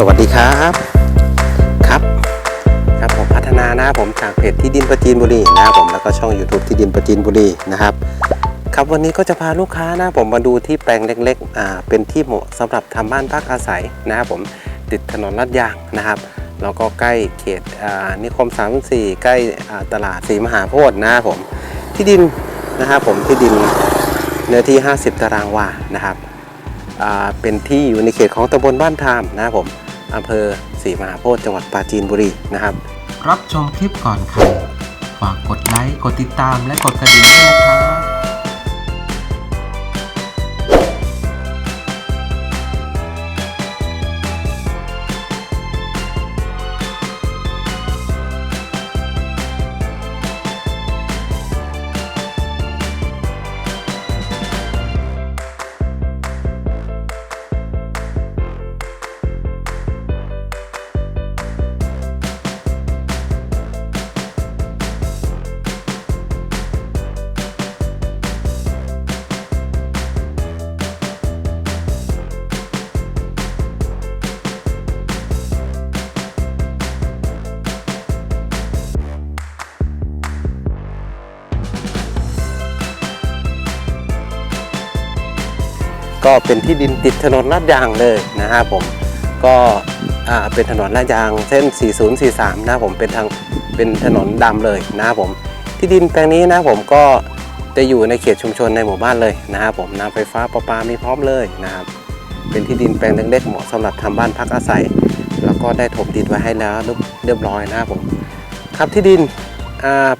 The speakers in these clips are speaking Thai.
สวัสดีครับครับ ครับผมพัฒนานะผมจากเพจที่ดินประจีนบุรีนะผมแล้วก็ช่อง YouTube ที่ดินประจีนบุรีนะครับ ครับวันนี้ก็จะพาลูกค้านะผมมาดูที่แปลงเล็กๆอ่าเป็นที่เหมาะสำหรับทำบ้านพักอาศัยนะครับผมติดถนนลาดยางนะครับแล้วก็ใกล้เขตอ่านิคม 34 ใกล้อ่าตลาดสีมหาโพธิ์นะครับผมที่ดินนะครับผมที่ดินเนื้อที่ 50 ตารางวานะครับอ่าเป็นที่อยู่ในเขตของตำบลบ้านทามนะครับผม อำเภอศรีมหาโพธิ์จังหวัดปราจีนบุรีนะครับ รับชมคลิปก่อนใครฝากกดไลค์ กดติดตามและกดกระดิ่งด้วยนะครับ ก็เป็นที่ดินติดถนนลาดยางเลยนะครับผมก็เป็นถนนลาดยางเส้น 4043 นะผมเป็นทางเป็นถนนดำเลยนะครับผมที่ดินแปลงนี้นะผมก็จะอยู่ในเขตชุมชนในหมู่บ้านเลยนะครับผมน้ำไฟฟ้าประปามีพร้อมเลยนะครับเป็นที่ดินแปลงเล็กๆเหมาะสำหรับทำบ้านพักอาศัย แล้วก็ได้ถมดินไว้ให้แล้วเรียบร้อยนะครับผมครับที่ดิน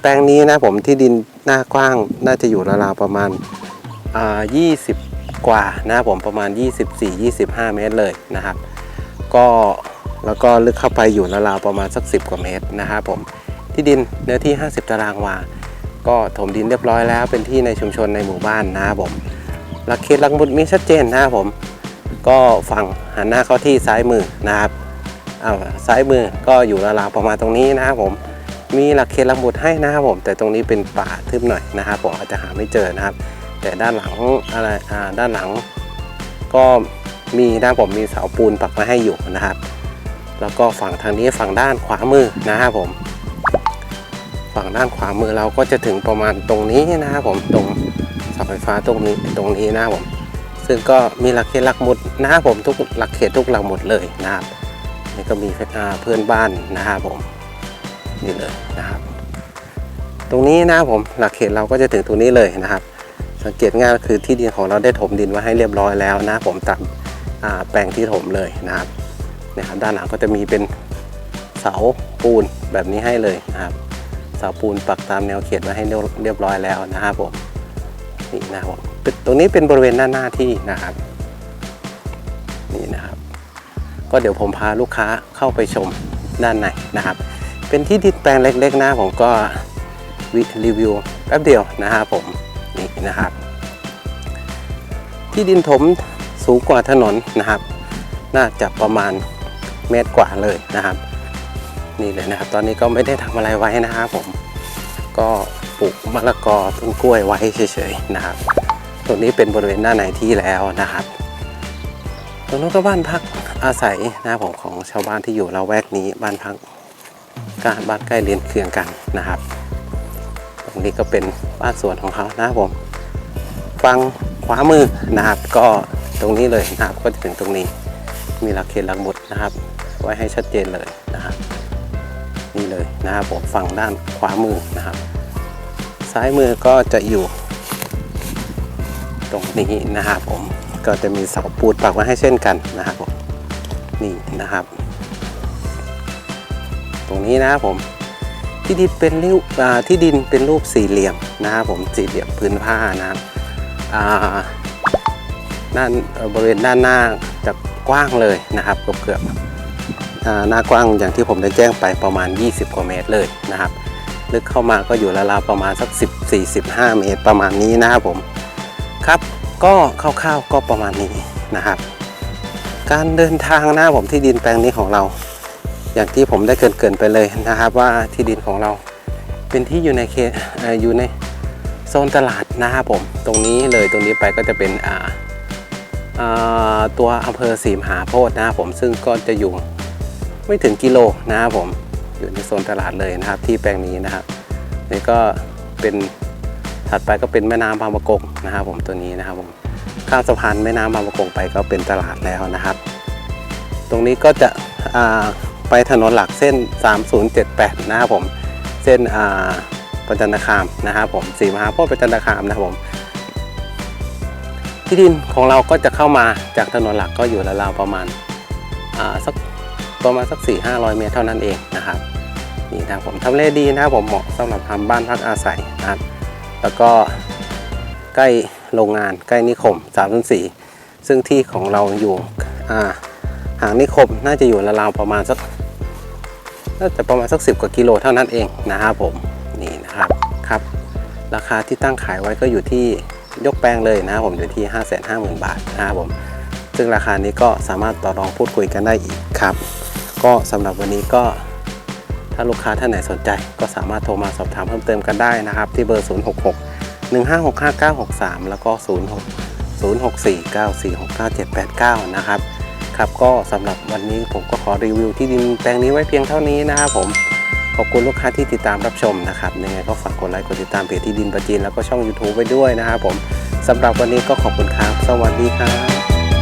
แปลงนี้นะผมที่ดินหน้ากว้างน่าจะอยู่ราวๆประมาณอ่า20 กว่านะครับผมประมาณ 24-25 เมตรเลยนะครับ ก็แล้วก็ลึกเข้าไปอยู่ราวๆประมาณสัก 10 กว่าเมตรนะครับผมที่ดินเนื้อที่ 50 ตารางวา ก็ถมดินเรียบร้อยแล้วเป็นที่ในชุมชนในหมู่บ้านนะครับผมหลักเขตหลักหมุดมีชัดเจนนะครับผม ก็ฝั่งหันหน้าเข้าที่ซ้ายมือนะครับอาซ้ายมือก็อยู่ราวๆประมาณตรงนี้นะครับผมมีหลักเขตหลักหมุดให้นะครับผม แต่ตรงนี้เป็นป่าทึบหน่อยนะครับผมอาจจะหาไม่เจอนะครับ แต่ด้านหลังอะไรอ่าด้านหลัง ก็มีนะผมมีเสาปูนปักมาให้อยู่นะครับ แล้วก็ฝั่งทางนี้ฝั่งด้านขวามือนะครับผม ฝั่งด้านขวามือเราก็จะถึงประมาณตรงนี้นะครับผมตรงเสาไฟฟ้าตรงนี้ตรงนี้นะครับผม ซึ่งก็มีหลักเขตหลักหมุดนะครับผมทุกหลักเขตทุกหลักหมุดเลยนะครับนี่ก็มีเพื่อนบ้านนะครับผมนี่เลยนะครับ ตรงนี้นะครับผมหลักเขตเราก็จะถึงตรงนี้เลยนะครับ สังเกตง่ายก็คือที่ดินของเราได้ถมดินไว้ให้เรียบร้อยแล้วนะผมตามแปลงที่ถมเลยนะครับนะครับด้านหลังก็จะมีเป็นเสาปูนแบบนี้ให้เลยนะครับ เสาปูนปักตามแนวเขตไว้ให้เรียบร้อยแล้วนะครับผมนี่นะครับผมตรงนี้เป็นบริเวณหน้าหน้าที่นะครับนี่นะครับ ก็เดี๋ยวผมพาลูกค้าเข้าไปชมด้านในนะครับ เป็นที่ดินแปลงเล็กๆนะผมก็รีวิวแป๊บเดียวนะครับผมนี่นะครับ ที่ดินถมสูงกว่าถนนนะครับ น่าจะประมาณเมตรกว่าเลยนะครับ นี่เลยนะครับ ตอนนี้ก็ไม่ได้ทำอะไรไว้นะครับผม ก็ปลูกมะละกอต้นกล้วยไว้เฉยๆนะครับ ตรงนี้เป็นบริเวณหน้าในที่แล้วนะครับ ตรงนู้นก็บ้านพักอาศัยนะครับผมของชาวบ้านที่อยู่ละแวกนี้บ้านพักการบ้านใกล้เรียนเคียงกันนะครับ ตรงนี้ก็เป็นบ้านสวนของเขานะครับผม ฟัง ขวามือนะครับ ก็ตรงนี้เลยนะครับก็จะถึงตรงนี้ มีหลักเขตหลักหมุดนะครับ ไว้ให้ชัดเจนเลยนะครับนี่เลยนะครับผมฝั่งด้านขวามือนะครับ ซ้ายมือก็จะอยู่ ตรงนี้นะครับผมก็จะมีเสาปูนปักไว้ให้เช่นกันนะครับผมนี่นะครับ ตรงนี้นะครับผมที่ดินเป็นรูปที่ดินเป็นรูปสี่เหลี่ยมนะครับผมสี่เหลี่ยมพื้นผ้านะครับ ด้านบริเวณด้านหน้าจะกว้างเลยนะครับเกือบเกือบหน้ากว้างอย่างที่ผมได้แจ้งไปประมาณ 20 กว่าเมตรเลยนะครับ ลึกเข้ามาก็อยู่ราวๆประมาณสัก10-45เมตรประมาณนี้นะครับผมครับก็คร่าวๆก็ประมาณนี้นะครับ การเดินทางนะผมที่ดินแปลงนี้ของเรา อย่างที่ผมได้เกรินๆไปเลยนะครับ ว่าที่ดินของเราเป็นที่อยู่ในเขตเอ่ออยู่ใน โซนตลาดนะครับผม ตรงนี้เลยตรงนี้ไปก็จะเป็นอ่าตัวอำเภอศรีมหาโพธิ์นะครับผมซึ่งก็จะอยู่ไม่ถึงกิโลนะครับผมอยู่ในโซนตลาดเลยนะครับ ที่แปลงนี้นะครับนี่ก็เป็นถัดไปก็เป็นแม่น้ำบางประกงนะครับ ผมตัวนี้นะครับผมข้ามสะพานแม่น้ำบางประกงไปก็เป็นตลาดแล้วนะครับ ตรงนี้ก็จะไปถนนหลักเส้น 3078 นะครับผมเส้นอ่า ประจันตคามนะครับผมสีมหาโพธิ์ประจันตคามนะครับผม ที่ดินของเราก็จะเข้ามาจากถนนหลักก็อยู่ราวๆประมาณอ่าสักประมาณสัก 4 5 0 0 เมตรเท่านั้นเองนะครับนี่นะครับผมทำเลดีนะครับผมเหมาะสำหรับทำบ้านพักอาศัยนะครับ แล้วก็ใกล้โรงงานใกล้นิคม304ซึ่งที่ของเราอยู่อ่าห่างนิคมน่าจะอยู่ราวๆประมาณสักน่าจะประมาณสัก 10 กว่ากิโลเท่านั้นเองนะครับผม ครับ ราคาที่ตั้งขายไว้ก็อยู่ที่ยกแปลงเลยนะครับผมอยู่ที่ 5 5 0 0 0 0 บาทนะครับผม ซึ่งราคานี้ก็สามารถต่อรองพูดคุยกันได้อีกครับ ก็สำหรับวันนี้ก็ถ้าลูกค้าท่านไหนสนใจ ก็สามารถโทรมาสอบถามเพิ่มเติมกันได้นะครับ ที่เบอร์ 066 156 5963 แล้วก็ 06 064 9469 789 นะครับครับก็สำหรับวันนี้ผมก็ขอรีวิวที่ดินแปลงนี้ไว้เพียงเท่านี้นะครับผม ขอบคุณลูกค้าที่ติดตามรับชมนะครับยังไงก็ฝากกดไลค์กดติดตามเพจที่ดินประจีนแล้วก็ช่อง YouTube ไว้ด้วยนะครับผมสำหรับวันนี้ก็ขอบคุณครับ สวัสดีครับ